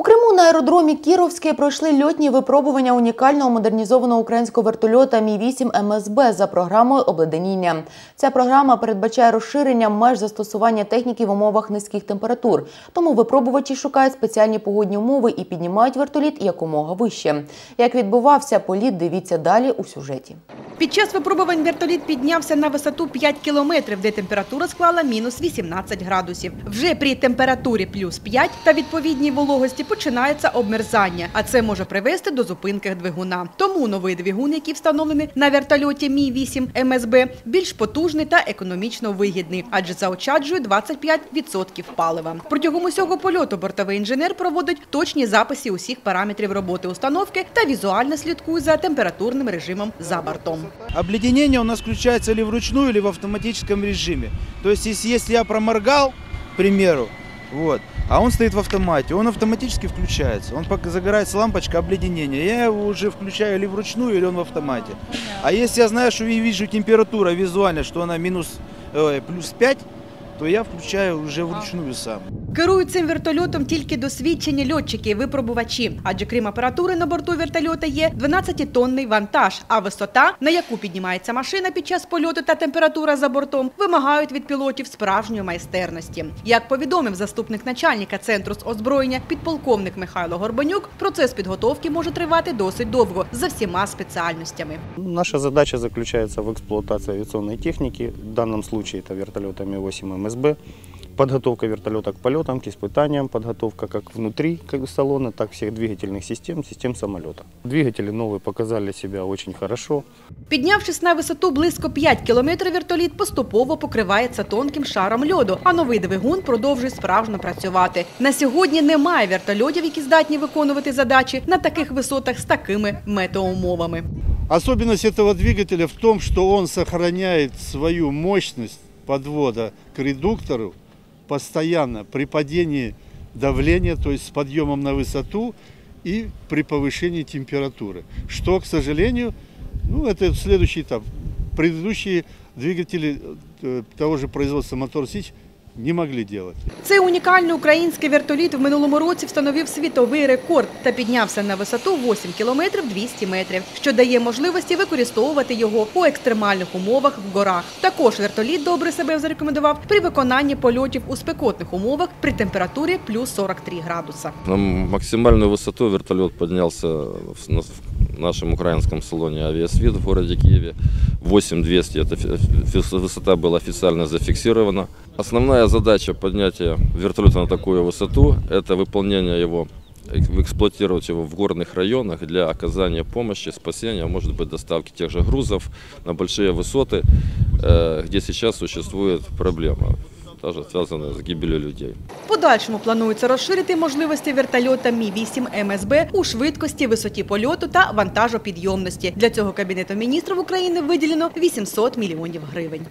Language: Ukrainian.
У Криму на аеродромі Кіровське пройшли льотні випробування унікального модернізованого українського вертольота Мі-8 МСБ за програмою обледеніння. Ця програма передбачає розширення меж застосування техніки в умовах низьких температур. Тому випробувачі шукають спеціальні погодні умови і піднімають вертоліт якомога вище. Як відбувався політ, дивіться далі у сюжеті. Під час випробувань вертоліт піднявся на висоту 5 кілометрів, де температура склала мінус 18 градусів. Вже при температурі плюс 5 та відповідній вологості починається обмерзання, а це може привести до зупинки двигуна. Тому новий двигун, який встановлений на вертольоті Мі-8 МСБ, більш потужний та економічно вигідний, адже заощаджує 25% палива. Протягом усього польоту бортовий інженер проводить точні записи усіх параметрів роботи установки та візуально слідкує за температурним режимом за бортом. Обледенение у нас включается или вручную, или в автоматическом режиме. То есть, если, я проморгал, к примеру, вот, а он стоит в автомате, он автоматически включается. Он пока загорается лампочка обледенения. Я его уже включаю или вручную, или он в автомате. А если я знаю, что я вижу температура визуально, что она минус, э, плюс 5, то я включаю уже вручную сам. Керують цим вертольотом тільки досвідчені льотчики, випробувачі. Адже крім апаратури на борту вертольота є 12-тонний вантаж, а висота, на яку піднімається машина під час польоту та температура за бортом, вимагають від пілотів справжньої майстерності. Як повідомив заступник начальника центру з озброєння підполковник Михайло Горбанюк, процес підготовки може тривати досить довго за всіма спеціальностями. Наша задача заключается в эксплуатации авиационной техники, в данном случае это вертолета Ми-8 МСБ, подготовка вертолета к полетам, к испытаниям, подготовка как внутри как салона, так и всех двигательных систем, систем самолета. Двигатели новые показали себя очень хорошо. Піднявшись на висоту близько 5 кілометрів, вертоліт поступово покривається тонким шаром льоду, а новий двигун продовжує справжньо працювати. На сьогодні немає вертольотів, які здатні виконувати задачі на таких висотах з такими метеоумовами. Особенность этого двигателя в том, что он сохраняет свою мощность подвода к редуктору постоянно при падении давления, то есть с подъемом на высоту и при повышении температуры. Что, к сожалению, ну, это следующий этап. Предыдущие двигатели э, того же производства Мотор Сич не могли делать. Цей унікальний український вертоліт в минулому році встановив світовий рекорд та піднявся на висоту 8 кілометрів 200 метрів, що дає можливості використовувати його у екстремальних умовах в горах. Також вертоліт добре себе зарекомендував при виконанні польотів у спекотних умовах при температурі плюс 43 градуса. На максимальную высоту вертолет поднялся в в нашем украинском салоне «Авиасвит» в городе Киеве. 8200 эта фи- фи- высота была официально зафиксирована. Основная задача поднятия вертолета на такую высоту – это выполнение его эк- эксплуатировать его в горных районах для оказания помощи, спасения, а может быть доставки тех же грузов на большие высоты, э, где сейчас существует проблема, даже связанная з гибелью людей. Подальшому планується розширити можливості вертольота Мі-8 МСБ у швидкості, висоті польоту та вантажопідйомності. Для цього Кабінетом міністрів України виділено 800 мільйонів гривень.